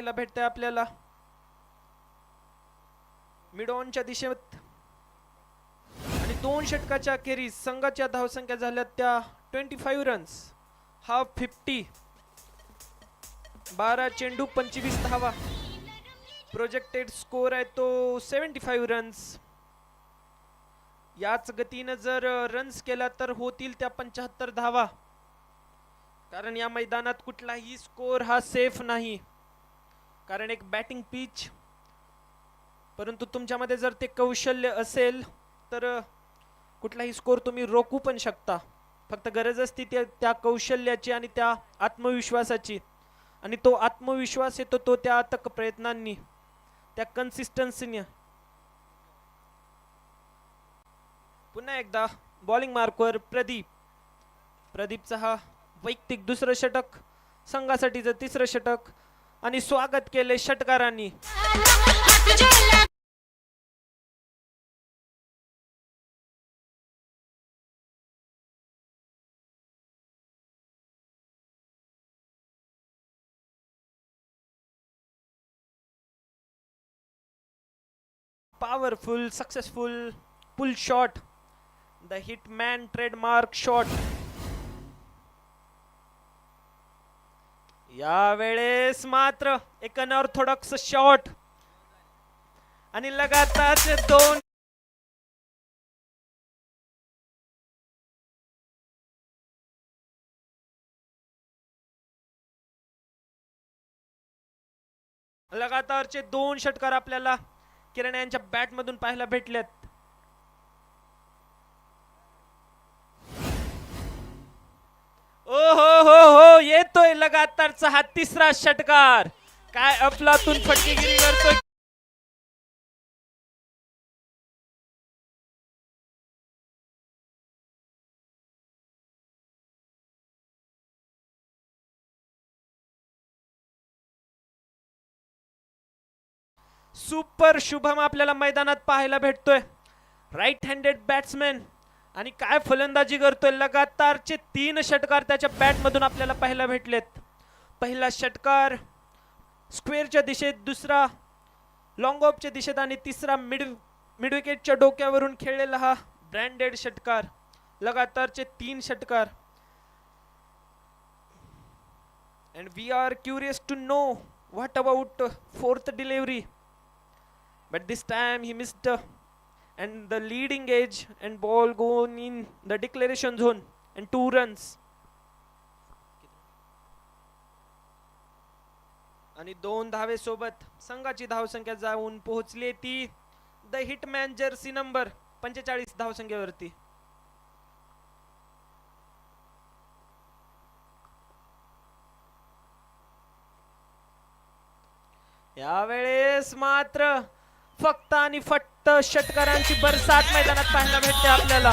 पाहायला भेटतंय आपल्याला. मिडॉनच्या दिशेत. आणि दोन षटकाच्या अखेरीस संघाच्या धावसंख्या झाल्या त्या twenty five runs half fifty बारा चेंडू पंचवीस धावा. प्रोजेक्टेड स्कोर आहे तो सेवन्टी फाईव्ह रन्स याच गतीनं जर रन्स केला तर होतील त्या पंच्याहत्तर धावा. कारण या मैदानात कुठलाही स्कोर हा सेफ नाही. कारण एक बॅटिंग पिच परंतु तुमच्यामध्ये जर ते कौशल्य असेल तर कुठलाही स्कोर तुम्ही रोखू पण शकता. फक्त गरज असते त्या त्या कौशल्याची आणि त्या आत्मविश्वासाची. आणि तो आत्मविश्वास येतो तो त्या अथक प्रयत्नांनी त्या कन्सिस्टन्सीने पुन्हा एकदा बॉलिंग मार्कवर प्रदीप. प्रदीपचा हा वैयक्तिक दुसरं षटक संघासाठीचं तिसरं षटक आणि स्वागत केले षटकारांनी. Powerful successful pull shot the hit man trademark shot यावेळेस मात्र एक अनऑर्थोडॉक्स शॉट. आणि लगातारचे दोन लगातारचे दोन षटकार आपल्याला किरण यांच्या बॅट मधून पाहायला भेटलेत. येतोय लगातारचा हा तिसरा षटकार. काय अफलातून फटकेगिरी करतोय? सुपर शुभम आपल्याला मैदानात पाहायला भेटतोय. राईट हँडेड बॅट्समॅन आणि काय फलंदाजी करतोय? लगातारचे तीन षटकार त्याच्या बॅटमधून आपल्याला पाहायला भेटलेत. पहिला षटकार स्क्वेअरच्या दिशेत दुसरा लॉंग ऑफच्या दिशेत आणि तिसरा मिड मिडविकेटच्या डोक्यावरून खेळलेला हा ब्रँडेड षटकार. लगातारचे तीन षटकार. And we are curious to know what about fourth delivery but this time he missed and the leading edge and ball going in the declaration zone and two runs आणि दोन धावे सोबत संघाची धावसंख्या जाऊन पोहोचली ती द हिटमॅन जर्सी नंबर पंचेचाळीस धावसंख्येवरती यावेळेस मात्र फक्त आणि फक्त षटकारांची बरसात मैदानात पाहायला भेटते आपल्याला.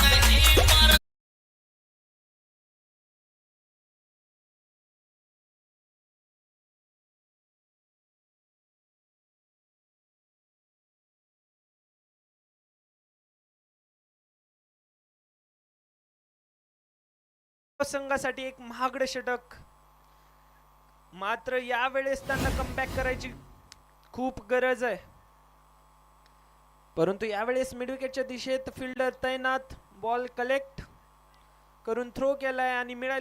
संघासाठी एक महागडे षटक. मात्र यावेळेस त्यांना कमबॅक करायची खूप गरज आहे. परंतु यावेळेस मिडविकेटच्या दिशेत फिल्डर तैनात बॉल कलेक्ट करून थ्रो केलाय आणि मिळाली